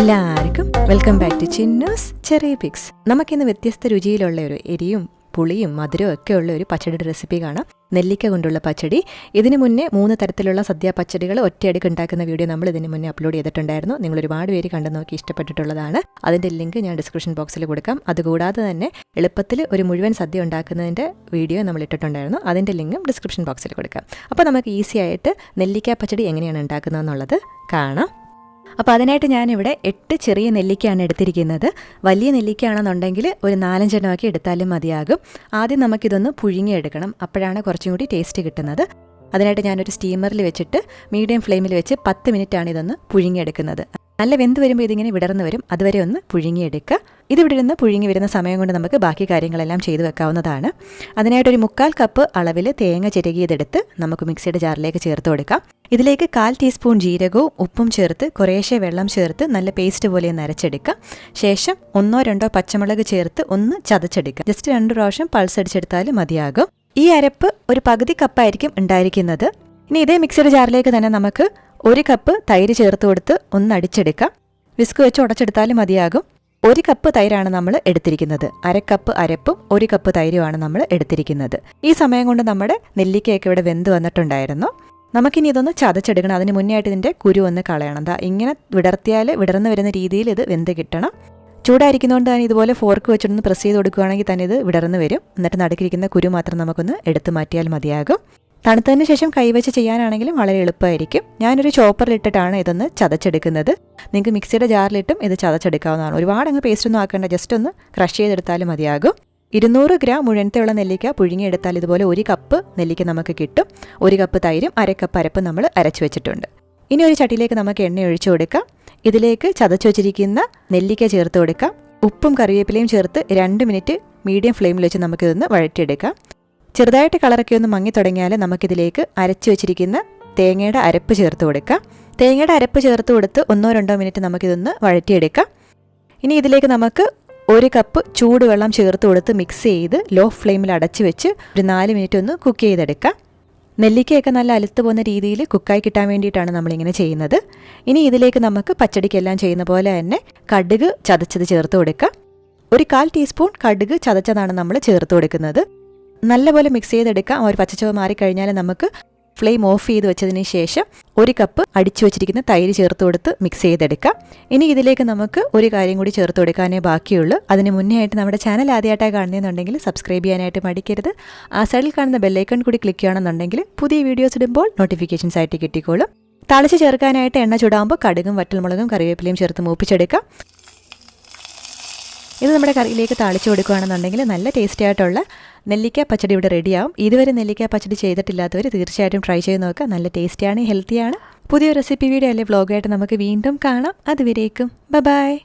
എല്ലാവർക്കും welcome back to Chinnoos ചെറിയ pics നമുക്കിന്ന് വ്യത്യസ്ത രുചിയിലുള്ള ഒരു എരിയും പുളിയും മധുരവും ഒക്കെ ഉള്ള ഒരു പച്ചടിയുടെ റെസിപ്പി കാണാം. നെല്ലിക്ക കൊണ്ടുള്ള പച്ചടി. ഇതിന് മുന്നേ മൂന്ന് തരത്തിലുള്ള സദ്യ പച്ചടികൾ ഒറ്റയടിക്ക് ഉണ്ടാക്കുന്ന വീഡിയോ നമ്മൾ ഇതിന് മുന്നേ അപ്ലോഡ് ചെയ്തിട്ടുണ്ടായിരുന്നു. നിങ്ങൾ ഒരുപാട് പേര് കണ്ടു നോക്കി ഇഷ്ടപ്പെട്ടിട്ടുള്ളതാണ്. അതിന്റെ ലിങ്ക് ഞാൻ ഡിസ്ക്രിപ്ഷൻ ബോക്സിൽ കൊടുക്കാം. അതുകൂടാതെ തന്നെ എളുപ്പത്തിൽ ഒരു മുഴുവൻ സദ്യ ഉണ്ടാക്കുന്നതിന്റെ വീഡിയോ നമ്മൾ ഇട്ടിട്ടുണ്ടായിരുന്നു. അതിന്റെ ലിങ്കും ഡിസ്ക്രിപ്ഷൻ ബോക്സിൽ കൊടുക്കാം. അപ്പോൾ നമുക്ക് ഈസി ആയിട്ട് നെല്ലിക്ക പച്ചടി എങ്ങനെയാണ് ഉണ്ടാക്കുന്നതെന്നുള്ളത് കാണാം. അപ്പോൾ അതിനായിട്ട് ഞാനിവിടെ എട്ട് ചെറിയ നെല്ലിക്കയാണ് എടുത്തിരിക്കുന്നത്. വലിയ നെല്ലിക്കയാണെന്നുണ്ടെങ്കിൽ ഒരു നാലഞ്ചെണ്ണമാക്കി എടുത്താലും മതിയാകും. ആദ്യം നമുക്കിതൊന്ന് പുഴുങ്ങിയെടുക്കണം അപ്പോഴാണ് കുറച്ചും കൂടി ടേസ്റ്റ് കിട്ടുന്നത്. അതിനായിട്ട് ഞാനൊരു സ്റ്റീമറിൽ വെച്ചിട്ട് മീഡിയം ഫ്ലെയിമിൽ വെച്ച് പത്ത് മിനിറ്റാണ് ഇതൊന്ന് പുഴുങ്ങിയെടുക്കുന്നത് നല്ല വെന്ത് വരുമ്പോൾ ഇതിങ്ങനെ വിടർന്ന് വരും. അതുവരെ ഒന്ന് പുഴുങ്ങിയെടുക്കുക. ഇതിവിടെ ഇരുന്ന് പുഴുങ്ങി വരുന്ന സമയം കൊണ്ട് നമുക്ക് ബാക്കി കാര്യങ്ങളെല്ലാം ചെയ്തു വെക്കാവുന്നതാണ്. അതിനായിട്ടൊരു മുക്കാൽ കപ്പ് അളവിൽ തേങ്ങ ചിരകിയതെടുത്ത് നമുക്ക് മിക്സിയുടെ ജാറിലേക്ക് ചേർത്ത് കൊടുക്കാം. ഇതിലേക്ക് കാൽ ടീസ്പൂൺ ജീരകവും ഉപ്പും ചേർത്ത് കുറേശ്ശെ വെള്ളം ചേർത്ത് നല്ല പേസ്റ്റ് പോലെ ഒന്ന് അരച്ചെടുക്കുക. ശേഷം ഒന്നോ രണ്ടോ പച്ചമുളക് ചേർത്ത് ഒന്ന് ചതച്ചെടുക്കുക. ജസ്റ്റ് രണ്ട് പ്രാവശ്യം പൾസ് അടിച്ചെടുത്താൽ മതിയാകും. ഈ അരപ്പ് ഒരു പകുതി കപ്പായിരിക്കും ഉണ്ടായിരിക്കുന്നത്. ഇനി ഇതേ മിക്സിയുടെ ജാറിലേക്ക് തന്നെ നമുക്ക് ഒരു കപ്പ് തൈര് ചേർത്ത് കൊടുത്ത് ഒന്ന് അടിച്ചെടുക്കാം. വിസ്ക് വെച്ച് ഉടച്ചെടുത്താലും മതിയാകും. ഒരു കപ്പ് തൈരാണ് നമ്മൾ എടുത്തിരിക്കുന്നത്. അരക്കപ്പ് അരപ്പും ഒരു കപ്പ് തൈരുമാണ് നമ്മൾ എടുത്തിരിക്കുന്നത്. ഈ സമയം കൊണ്ട് നമ്മുടെ നെല്ലിക്കയൊക്കെ ഇവിടെ വെന്ത് വന്നിട്ടുണ്ടായിരുന്നു. നമുക്കിനി ഇതൊന്ന് ചതച്ചെടുക്കണം. അതിന് മുന്നേ ആയിട്ട് ഇതിന്റെ കുരു ഒന്ന് കളയണം. എന്താ ഇങ്ങനെ വിടർത്തിയാൽ വിടർന്നു വരുന്ന രീതിയിൽ ഇത് വെന്ത് കിട്ടണം. ചൂടായിരിക്കുന്നതുകൊണ്ട് തന്നെ ഇതുപോലെ ഫോർക്ക് വെച്ചിട്ടൊന്ന് പ്രസ് ചെയ്ത് കൊടുക്കുകയാണെങ്കിൽ തന്നെ ഇത് വിടർന്നു വരും. എന്നിട്ട് നടുക്കിരിക്കുന്ന കുരു മാത്രം നമുക്കൊന്ന് എടുത്തു മാറ്റിയാൽ മതിയാകും. തണുത്തതിന് ശേഷം കൈവച്ച് ചെയ്യാനാണെങ്കിലും വളരെ എളുപ്പമായിരിക്കും. ഞാനൊരു ചോപ്പറിലിട്ടിട്ടാണ് ഇതൊന്ന് ചതച്ചെടുക്കുന്നത്. നിങ്ങൾക്ക് മിക്സിയുടെ ജാറിലിട്ടും ഇത് ചതച്ചെടുക്കാവുന്നതാണ്. ഒരുപാട് അങ്ങ് പേസ്റ്റ് ഒന്നും ആക്കേണ്ട ജസ്റ്റ് ഒന്ന് ക്രഷ് ചെയ്തെടുത്താലും മതിയാകും. ഇരുന്നൂറ് ഗ്രാം മുഴുവനത്തെയുള്ള നെല്ലിക്ക പുഴുങ്ങിയെടുത്താൽ ഇതുപോലെ ഒരു കപ്പ് നെല്ലിക്ക നമുക്ക് കിട്ടും. ഒരു കപ്പ് തൈരും അര കപ്പ് അരപ്പ് നമ്മൾ അരച്ചു വെച്ചിട്ടുണ്ട്. ഇനി ഒരു ചട്ടിയിലേക്ക് നമുക്ക് എണ്ണ ഒഴിച്ചു കൊടുക്കാം. ഇതിലേക്ക് ചതച്ചു വെച്ചിരിക്കുന്ന നെല്ലിക്ക ചേർത്ത് കൊടുക്കാം. ഉപ്പും കറിവേപ്പിലയും ചേർത്ത് രണ്ട് മിനിറ്റ് മീഡിയം ഫ്ലെയിമിൽ വെച്ച് നമുക്കിതൊന്ന് വഴറ്റിയെടുക്കാം. ചെറുതായിട്ട് കളറൊക്കെ ഒന്ന് മങ്ങി തുടങ്ങിയാൽ നമുക്കിതിലേക്ക് അരച്ചു വെച്ചിരിക്കുന്ന തേങ്ങയുടെ അരപ്പ് ചേർത്ത് കൊടുക്കാം. തേങ്ങയുടെ അരപ്പ് ചേർത്ത് കൊടുത്ത് ഒന്നോ രണ്ടോ മിനിറ്റ് നമുക്കിതൊന്ന് വഴറ്റിയെടുക്കാം. ഇനി ഇതിലേക്ക് നമുക്ക് ഒരു കപ്പ് ചൂടുവെള്ളം ചേർത്ത് കൊടുത്ത് മിക്സ് ചെയ്ത് ലോ ഫ്ലെയിമിൽ അടച്ചു വെച്ച് ഒരു നാല് മിനിറ്റ് ഒന്ന് കുക്ക് ചെയ്തെടുക്കാം. നെല്ലിക്കയൊക്കെ നല്ല അലുത്ത് പോകുന്ന രീതിയിൽ കുക്കായി കിട്ടാൻ വേണ്ടിയിട്ടാണ് നമ്മളിങ്ങനെ ചെയ്യുന്നത്. ഇനി ഇതിലേക്ക് നമുക്ക് പച്ചടിക്കെല്ലാം ചെയ്യുന്ന പോലെ തന്നെ കടുക് ചതച്ചത് ചേർത്ത് കൊടുക്കാം. ഒരു കാൽ ടീസ്പൂൺ കടുക് ചതച്ചതാണ് നമ്മൾ ചേർത്ത് കൊടുക്കുന്നത്. നല്ലപോലെ മിക്സ് ചെയ്തെടുക്കാം. ഒരു പച്ചച്ചുവ മാറിക്കഴിഞ്ഞാൽ നമുക്ക് ഫ്ലെയിം ഓഫ് ചെയ്ത് വെച്ചതിന് ശേഷം ഒരു കപ്പ് അടിച്ചു വെച്ചിരിക്കുന്ന തൈര് ചേർത്ത് കൊടുത്ത് മിക്സ് ചെയ്തെടുക്കാം. ഇനി ഇതിലേക്ക് നമുക്ക് ഒരു കാര്യം കൂടി ചേർത്ത് കൊടുക്കാനേ ബാക്കിയുള്ളൂ. അതിന് മുന്നേ ആയിട്ട് നമ്മുടെ ചാനൽ ആദ്യമായിട്ടാണ് കാണുന്നതെന്നുണ്ടെങ്കിൽ സബ്സ്ക്രൈബ് ചെയ്യാനായിട്ട് മടിക്കരുത്. ആ സൈഡിൽ കാണുന്ന ബെല്ലൈക്കൺ കൂടി ക്ലിക്ക് ചെയ്യണമെന്നുണ്ടെങ്കിൽ പുതിയ വീഡിയോസ് ഇടുമ്പോൾ നോട്ടിഫിക്കേഷൻസ് ആയിട്ട് കിട്ടിക്കോളും. തളിച്ച് ചേർക്കാനായിട്ട് എണ്ണ ചൂടാകുമ്പോൾ കടുകും വറ്റൽമുളകും കറിവേപ്പിലയും ചേർത്ത് മൂപ്പിച്ചെടുക്കാം. ഇത് നമ്മുടെ കറിയിലേക്ക് താളിച്ചു കൊടുക്കുകയാണെന്നുണ്ടെങ്കിൽ നല്ല ടേസ്റ്റി ആയിട്ടുള്ള നെല്ലിക്ക പച്ചടി ഇവിടെ റെഡിയാവും ഇതുവരെ നെല്ലിക്ക പച്ചടി ചെയ്തിട്ടില്ലാത്തവർ തീർച്ചയായിട്ടും ട്രൈ ചെയ്ത് നോക്കുക. നല്ല ടേസ്റ്റിയാണ് ഹെൽത്തിയാണ് പുതിയ റെസിപ്പി വീഡിയോ അല്ലെങ്കിൽ വ്ളോഗായിട്ട് നമുക്ക് വീണ്ടും കാണാം. അതുവരേക്കും. ബ ബായ്